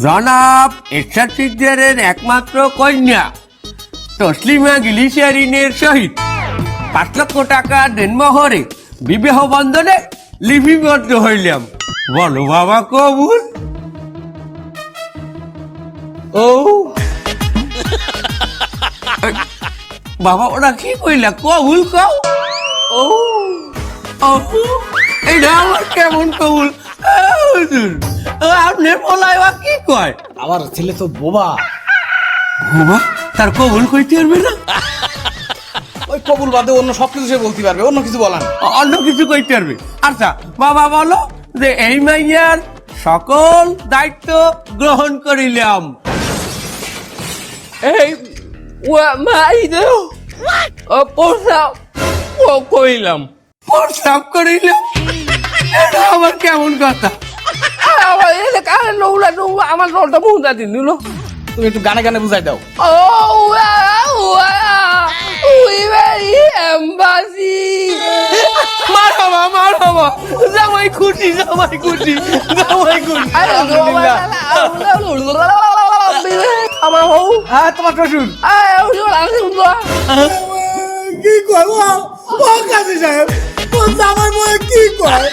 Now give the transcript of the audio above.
জনাব এরশাদ একমাত্র কন্যা তসলিমা গিলিশারিনের সহিত পাঁচ লক্ষ টাকা দেনমোহরে বিবাহ বন্ধনে লিপিবদ্ধ হইলাম। বলো বাবা কবুল? ও। বাবা ওরা কি কইলা? কবুল কও? ও। এটা আমার কেমন কবুল? হুজুর, আপনার বলাই বা কি কয়? আমার ছেলে তো বোবা। বাবা? তার কবুল কইতে পারবে না? ওই কবুল বাদে অন্য সব কিছু সে বলতে পারবে অন্য কিছু বলান অন্য কিছু কইতে পারবে। আচ্ছা বাবা বলো যে এই মাইয়ার সকল দায়িত্ব গ্রহণ করিলাম। এই মাই দেও প্রস্তাব কইলাম। প্রস্তাব করিলাম? এটা আমার কেমন কথা? আমার এলাকা নৌলা নৌলা আমার নলটা মুহূর্ত দিন দিল তুমি একটু গানে গানে বুঝাই দাও। মার বাবা জামাই খুশি জামাই খুশি জামাই খুশি আলহামদুলিল্লাহ। আমার বউ। হ্যাঁ তোমার শ্বশুর। কি কয় ও ও কাজী সাহেব ও জামাই বয়ে কি কয়